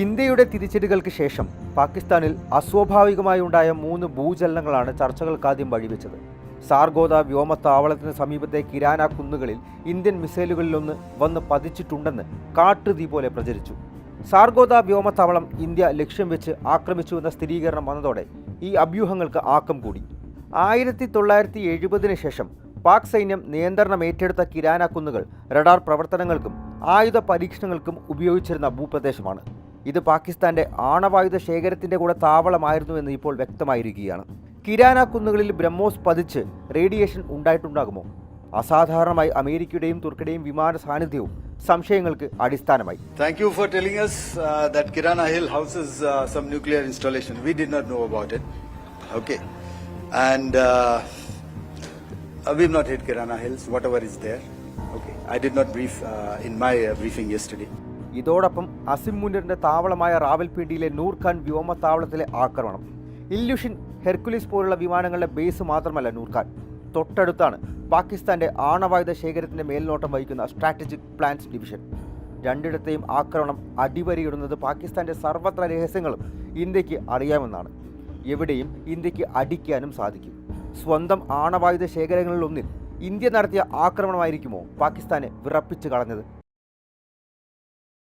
ഇന്ത്യയുടെ തിരിച്ചടികൾക്ക് ശേഷം പാകിസ്ഥാനിൽ അസ്വാഭാവികമായി ഉണ്ടായ മൂന്ന് ഭൂചലനങ്ങളാണ് ചർച്ചകൾക്കാദ്യം വഴിവെച്ചത്. സാർഗോദ വ്യോമത്താവളത്തിന് സമീപത്തെ കിരാന കുന്നുകളിൽ ഇന്ത്യൻ മിസൈലുകളിലൊന്ന് വന്ന് പതിച്ചിട്ടുണ്ടെന്ന് കാട്ടുതീ പോലെ പ്രചരിച്ചു. സാർഗോദ വ്യോമത്താവളം ഇന്ത്യ ലക്ഷ്യം വെച്ച് ആക്രമിച്ചുവെന്ന സ്ഥിരീകരണം വന്നതോടെ ഈ അഭ്യൂഹങ്ങൾക്ക് ആക്കം കൂടി. ആയിരത്തി തൊള്ളായിരത്തി എഴുപതിന് ശേഷം പാക് സൈന്യം നിയന്ത്രണം ഏറ്റെടുത്ത കിരാന കുന്നുകൾ റഡാർ പ്രവർത്തനങ്ങൾക്കും ആയുധ പരീക്ഷണങ്ങൾക്കും ഉപയോഗിച്ചിരുന്ന ഭൂപ്രദേശമാണ്. ഇത് പാകിസ്ഥാന്റെ ആണവായുധ ശേഖരത്തിന്റെ കൂടെ താവളമായിരുന്നുവെന്ന് ഇപ്പോൾ വ്യക്തമായിരിക്കുകയാണ് കിരാന കുന്നുകളിൽ ബ്രഹ്മോസ് പതിച്ച് റേഡിയേഷൻ ഉണ്ടായിട്ടുണ്ടാകുമോ അസാധാരണമായി അമേരിക്കയുടെയും തുർക്കിയുടെയും വിമാന സാന്നിധ്യവും സംശയങ്ങൾക്ക് അടിസ്ഥാനമായി Thank you for telling us uh, that Kirana Hill houses uh, some nuclear installation. We did not know about it. Okay. And uh, uh, we've not hit Kirana Hills, whatever is there. Okay. I did not brief uh, in my uh, briefing yesterday. ഇതോടൊപ്പം അസിം മുനീറിന്റെ താവളമായ റാവൽപിണ്ടിയിലെ നൂർഖാൻ വ്യോമത്താവളത്തിലെ ആക്രമണം. Illusion Hercules പോലുള്ള വിമാനങ്ങളുടെ base മാത്രമല്ല നൂർഖാൻ തൊട്ടടുത്താണ് പാകിസ്ഥാന്റെ ആണവായുധ ശേഖരത്തിന്റെ മേൽനോട്ടം വഹിക്കുന്ന strategic plans division. രണ്ടിടത്തെയും ആക്രമണം അടിവരയിടുന്നത് പാകിസ്ഥാന്റെ സർവത്ര രഹസ്യങ്ങളും ഇന്ത്യയ്ക്ക് അറിയാമെന്നാണ്. എവിടെയും ഇന്ത്യയ്ക്ക് അടിക്കാനും സാധിക്കും. സ്വന്തം ആണവായുധ ശേഖരങ്ങളിലൊന്നിൽ ഇന്ത്യ നടത്തിയ ആക്രമണമായിരിക്കുമോ പാകിസ്ഥാനെ വിറപ്പിച്ച് കളഞ്ഞത്?